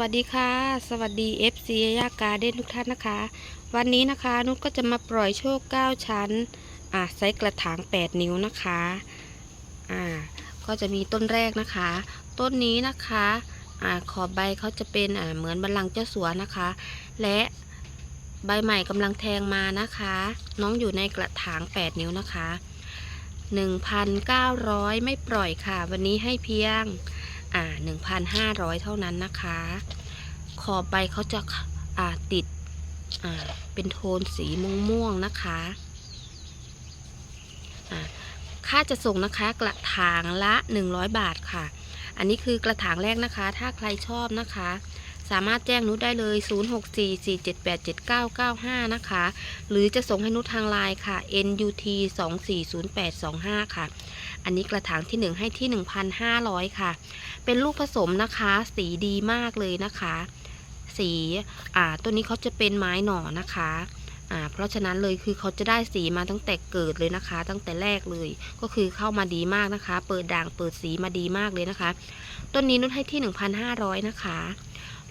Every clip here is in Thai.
วัสดีค่ะ สวัสดี FC ยากาเด้นทุกท่านนะคะ วันนี้นะคะนุชก็จะมาปล่อยโชค 9 ชั้น อ่าไซส์กระถาง 8 นิ้วนะคะ อ่า ก็จะมีต้นแรกนะคะ ต้นนี้นะคะ อ่า ขอบใบเขาจะเป็นอ่าเหมือนบัลลังก์เจ้าสัวนะคะ และใบใหม่กำลังแทงมานะคะ น้องอยู่ในกระถาง 8 นิ้วนะคะ 1,900 ไม่ปล่อยค่ะ วันนี้ให้เพียง อ่า1,500เท่านั้นนะคะ ขอบใบเขาจะอ่าติดอ่าเป็นโทนสีม่วงๆนะคะอ่าค่าจะส่งนะคะกระถางละ 100 บาทค่ะ อันนี้คือกระถางแรกนะคะ ถ้าใครชอบนะคะ สามารถแจ้งนุชได้เลย 0644787995 นะคะ หรือจะส่งให้นุชทางไลน์ค่ะ NUT 240825 ค่ะ อันนี้กระถางที่ 1 ให้ที่ 1,500 ค่ะ เป็นลูกผสมนะคะ สีดีมากเลยนะคะ สีอ่าตัวนี้เขาจะเป็นไม้หน่อนะคะอ่าเพราะฉะนั้นเลยคือเขาจะได้สีมาตั้งแต่เกิดเลยนะคะ ตั้งแต่แรกเลย ก็คือเข้ามาดีมากนะคะ เปิดด่างเปิดสีมาดีมากเลยนะคะ ต้นนี้นุชให้ที่ 1,500 นะคะ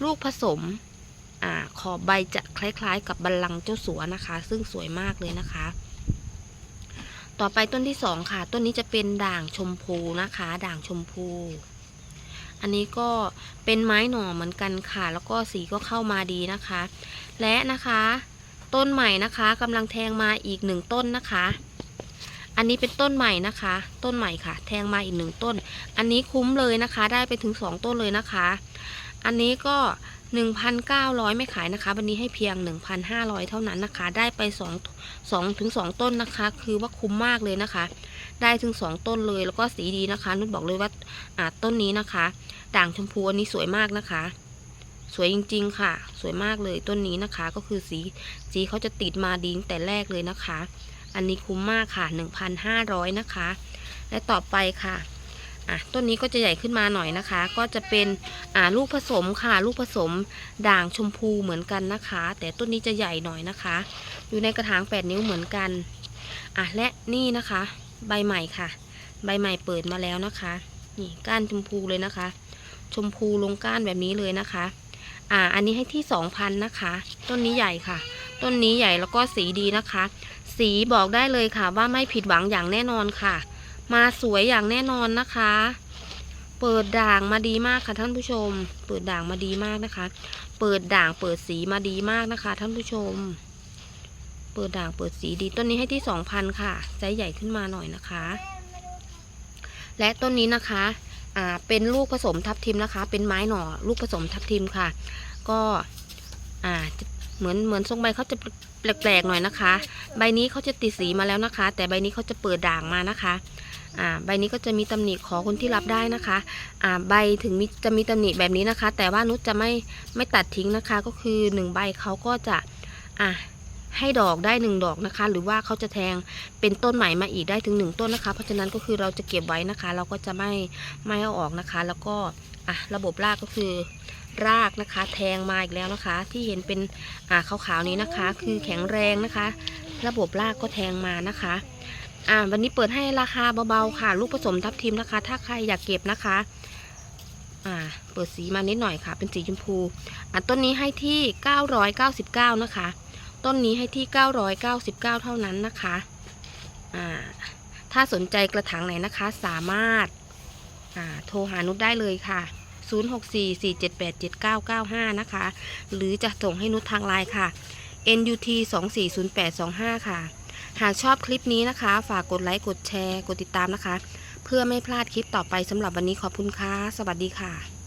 ลูกผสมอขอบใบจะคล้ายๆ กับบัลลังก์เจ้าสัวนะคะ ซึ่งสวยมากเลยนะคะ ต่อไปต้นที่สองค่ะ ต้นนี้จะเป็นด่างชมพูนะคะ ด่างชมพู อันนี้ก็เป็นไม้หน่อเหมือนกันค่ะ แล้วก็สีก็เข้ามาดีนะคะ และนะคะ ต้นใหม่นะคะกำลังแทงมาอีกหนึ่งต้นนะคะ อันนี้เป็นต้นใหม่นะคะ ต้นใหม่ค่ะ แทงมาอีกหนึ่งต้น อันนี้คุ้มเลยนะคะ ได้ไปถึงสองต้นเลยนะคะ อันนี้ก็ 1,900 ไม่ขายนะคะ วันนี้ให้เพียง 1,500 เท่านั้นนะคะ ได้ไป2 2ถึง2ต้นนะคะ คือว่าคุ้มมากเลยนะคะ ได้ถึง 2 ต้นเลยแล้วก็สีดีนะคะ นุชบอกเลยว่าอ่าต้นนี้นะคะ ด่างชมพูอันนี้สวยมากนะคะ สวยจริง ๆ ค่ะ สวยมากเลยต้นนี้นะคะ ก็คือสีสีเขาจะติดมาดีตั้งแต่แรกเลยนะคะ อันนี้คุ้มมากค่ะ 1,500 นะคะ และต่อไปค่ะ อะต้นนี้ก็จะใหญ่ขึ้นมาหน่อยนะคะ ก็จะเป็นอ่าลูกผสมค่ะ ลูกผสมด่างชมพูเหมือนกันนะคะ แต่ต้นนี้จะใหญ่หน่อยนะคะ อยู่ในกระถาง 8 นิ้วเหมือนกันอะและนี่นะคะ ใบใหม่ค่ะ ใบใหม่เปิดมาแล้วนะคะ นี่ก้านชมพูเลยนะคะ ชมพูลงก้านแบบนี้เลยนะคะอ่าอันนี้ให้ที่2,000นะคะ ต้นนี้ใหญ่ค่ะ ต้นนี้ใหญ่แล้วก็สีดีนะคะ สีบอกได้เลยค่ะว่าไม่ผิดหวังอย่างแน่นอนค่ะ มาสวยอย่างแน่นอนนะคะ เปิดด่างมาดีมากค่ะท่านผู้ชม เปิดด่างมาดีมากนะคะ เปิดด่างเปิดสีมาดีมากนะคะ ท่านผู้ชม เปิดด่างเปิดสีดีต้นนี้ให้ที่สองพันค่ะไซส์ใหญ่ขึ้นมาหน่อยนะคะ และต้นนี้นะคะอ่าเป็นลูกผสมทับทิมนะคะ เป็นไม้หน่อลูกผสมทับทิมค่ะ ก็อ่าเหมือนเหมือนทรงใบเขาจะแปลกๆหน่อยนะคะ ใบนี้เขาจะติดสีมาแล้วนะคะ แต่ใบนี้เขาจะเปิดด่างมานะคะ อ่าใบนี้ก็จะมีตำหนิขอคนที่รับได้นะคะอ่าใบถึงมีจะมีตำหนิแบบนี้นะคะ แต่ว่านุชจะไม่ไม่ตัดทิ้งนะคะ ก็คือหนึ่งใบเขาก็จะอ่าให้ดอกได้หนึ่งดอกนะคะ หรือว่าเขาจะแทงเป็นต้นใหม่มาอีกได้ถึงหนึ่งต้นนะคะ เพราะฉะนั้นก็คือเราจะเก็บไว้นะคะ เราก็จะไม่ไม่เอาออกนะคะ แล้วก็อะระบบรากก็คือรากนะคะ แทงมาอีกแล้วนะคะ ที่เห็นเป็นอ่าขาวๆนี้นะคะ คือแข็งแรงนะคะ ระบบรากก็แทงมานะคะ อ่าวันนี้เปิดให้ราคาเบาๆค่ะ ลูกผสมทับทิมนะคะ ถ้าใครอยากเก็บนะคะ อ่า เปิดสีมานิดหน่อยค่ะ เป็นสีชมพู อะต้นนี้ให้ที่ 999 นะคะ ต้นนี้ให้ที่ 999 เท่านั้นนะคะ อ่า ถ้าสนใจกระถางไหนนะคะ สามารถ อ่า โทรหานุชได้เลยค่ะ 0644787995 นะคะ หรือจะส่งให้นุชทางไลน์ค่ะ NUT 240825 ค่ะ หากชอบคลิปนี้นะคะ ฝากกดไลค์ กดแชร์ กดติดตามนะคะ เพื่อไม่พลาดคลิปต่อไปสำหรับวันนี้ขอบคุณค่ะ สวัสดีค่ะ